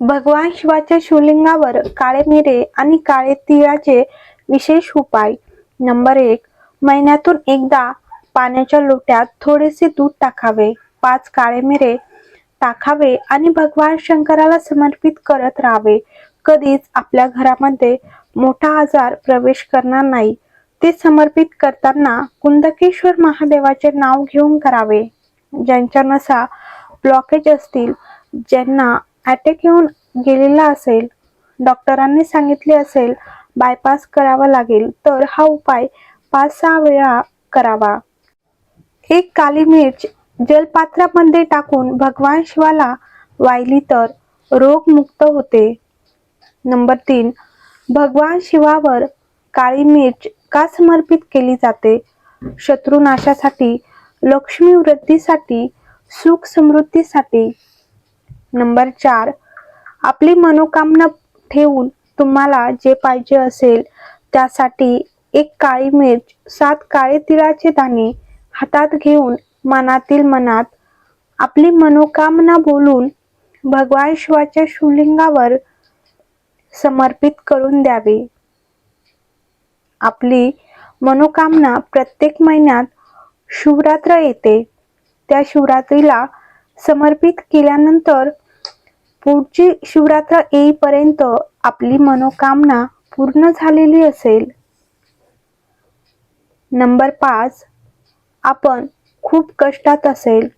भगवान शिवाच्या शिवलिंगावर काळे मिरे आणि काळे तिळाचे विशेष उपाय. नंबर एक महिन्यातून एकदा पाण्याच्या लोट्यात थोडेसे दूध टाकावे. पाच काळे मिरे टाकावे आणि भगवान शंकराला समर्पित करत राहावे. कधीच आपल्या घरामध्ये मोठा आजार प्रवेश करणार नाही. ते समर्पित करताना कुंदकेश्वर महादेवाचे नाव घेऊन करावे. ज्यांच्या नसा ब्लॉकेज असतील ज्यांना अटॅक येऊन गेलेला असेल डॉक्टरांनी सांगितले असेल बायपास करावा लागेल तर हा उपाय पाच सहा वेळा करावा. एक काली मिर्च जलपात्रामध्ये टाकून भगवान शिवाला वाहिली तर रोगमुक्त होते. नंबर तीन भगवान शिवावर काळी मिर्च का समर्पित केली जाते? शत्रुनाशासाठी लक्ष्मी वृद्धीसाठी सुख समृद्धीसाठी? नंबर चार आपली मनोकामना ठेवून तुम्हाला जे पाहिजे असेल त्यासाठी एक काळी मिर्च सात काळे तिळाचे दाणे हातात घेऊन मनातील मनात आपली मनोकामना बोलून भगवान शिवाच्या शिवलिंगावर समर्पित करून द्यावे. आपली मनोकामना प्रत्येक महिन्यात शिवरात्र येते. त्या शिवरात्रीला समर्पित केल्यानंतर पुढची शिवरात्र येईपर्यंत आपली मनोकामना पूर्ण झालेली असेल. नंबर पाच आपण खूप कष्टात असेल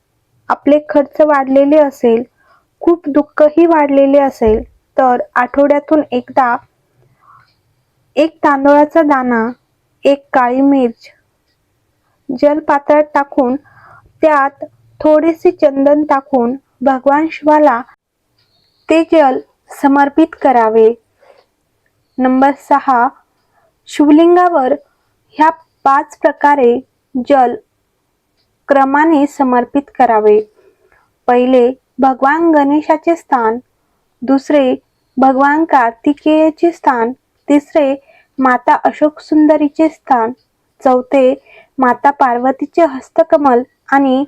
आपले खर्च वाढलेले असेल खूप दुःखही वाढलेले असेल तर आठवड्यातून एकदा एक तांदळाचा दाणा एक काळी मिर्च जलपात्रात टाकून त्यात थोडेसे चंदन टाकून भगवान शिवाला ते जल समर्पित करावे. नंबर सहा शिवलिंगावर ह्या पाच प्रकारे जल क्रमाने समर्पित करावे. पहिले भगवान गणेशाचे स्थान. दुसरे भगवान कार्तिकेयचे स्थान. तिसरे माता अशोक सुंदरीचे स्थान. चौथे माता पार्वतीचे हस्तकमल. आणि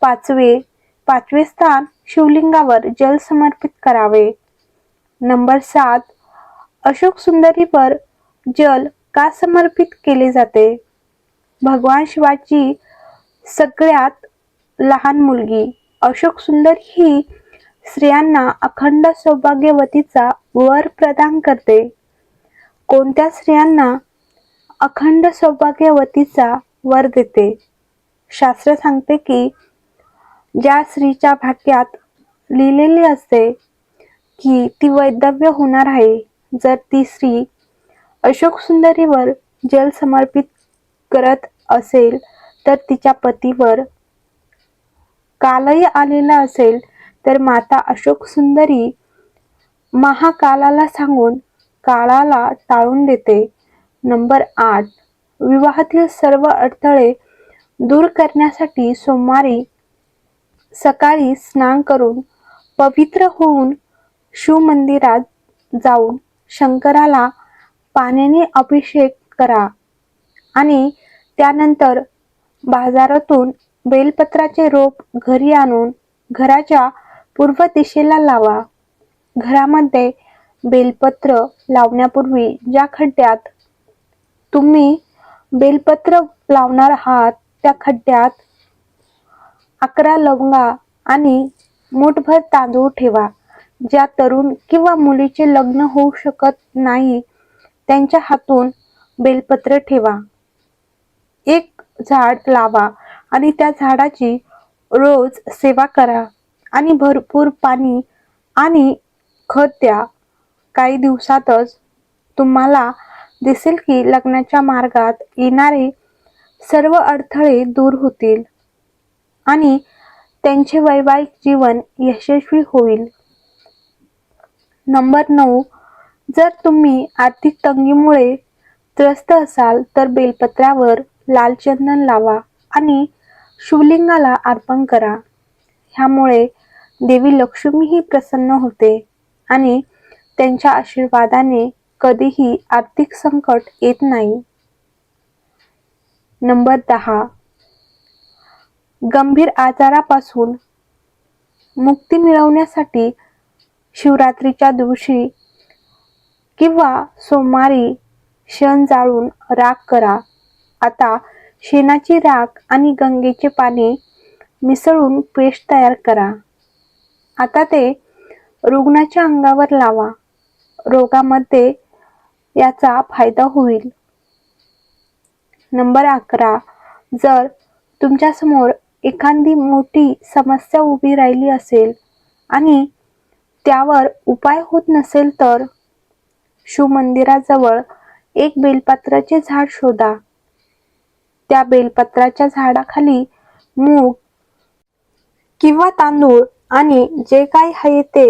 पाचवे पाचवे स्थान शिवलिंगावर जल समर्पित करावे. नंबर सात अशोक सुंदरीवर जल का समर्पित केले जाते? भगवान शिवाची सगळ्यात लहान मुलगी. अशोक सुंदर ही स्त्रियांना अखंड सौभाग्यवतीचा वर प्रदान करते. कोणत्या स्त्रियांना अखंड सौभाग्यवतीचा वर देते? शास्त्र सांगते की ज्या स्त्रीच्या भाग्यात लिहिलेले असते की ती वैद्यव्य होणार आहे जर ती स्त्री अशोक सुंदरीवर जल समर्पित करत असेल तर तिच्या पतीवर कालही आलेला असेल तर माता अशोक सुंदरी महाकालाला सांगून काळाला टाळून देते. नंबर आठ. विवाहातील सर्व अडथळे दूर करण्यासाठी सोमवारी सकाळी स्नान करून पवित्र होऊन शिव मंदिरात जाऊन शंकराला पाण्याने अभिषेक करा. आणि त्यानंतर बाजारातून बेलपत्राचे रोप घरी आणून घराच्या पूर्व दिशेला लावा. घरामध्ये बेलपत्र लावण्यापूर्वी ज्या खड्ड्यात तुम्ही बेलपत्र लावणार आहात त्या खड्ड्यात अकरा लवंगा आणि मूठभर तांदूळ ठेवा. ज्या तरुण किंवा मुलीचे लग्न होऊ शकत नाही त्यांच्या हातून बेलपत्र ठेवा. एक झाड लावा आणि त्या झाडाची रोज सेवा करा आणि भरपूर पाणी आणि खत द्या. काही दिवसातच तुम्हाला दिसेल की लग्नाच्या मार्गात येणारे सर्व अडथळे दूर होतील. आणि त्यांचे वैवाहिक जीवन यशस्वी होईल. नंबर नऊ. जर तुम्ही आर्थिक तंगीमुळे त्रस्त असाल तर बेलपत्रावर लाल चंदन लावा आणि शिवलिंगाला अर्पण करा. ह्यामुळे देवी लक्ष्मीही प्रसन्न होते आणि त्यांच्या आशीर्वादाने कधीही आर्थिक संकट येत नाही. नंबर दहा. गंभीर आजारापासून मुक्ती मिळवण्यासाठी शिवरात्रीच्या दिवशी किंवा सोमवारी शेण जाळून राख करा. आता शेणाची राख आणि गंगेचे पाणी मिसळून पेस्ट तयार करा. आता ते रुग्णाच्या अंगावर लावा. रोगामध्ये याचा फायदा होईल. नंबर अकरा. जर तुमच्यासमोर एखादी मोठी समस्या उभी राहिली असेल आणि त्यावर उपाय होत नसेल तर शिवमंदिराजवळ एक बेलपत्राचे झाड शोधा. त्या बेलपत्राच्या झाडाखाली मूग किंवा तांदूळ आणि जे काही आहे ते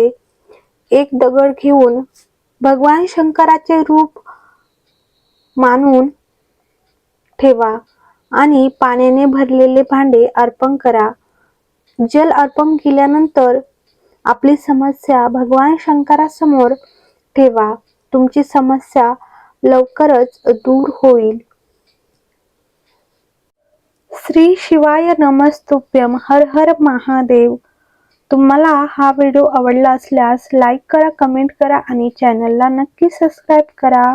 एक दगड घेऊन भगवान शंकराचे रूप मानून ठेवा. आणि पाण्याने भरलेले भांडे अर्पण करा. जल अर्पण केल्यानंतर आपली समस्या भगवान शंकरासमोर ठेवा. तुमची समस्या लवकरच दूर होईल. श्री शिवाय नमस्तुभ्यम हर हर महादेव. तुम्हाला हा व्हिडिओ आवडला असल्यास लाईक करा कमेंट करा आणि चॅनलला नक्की सबस्क्राईब करा.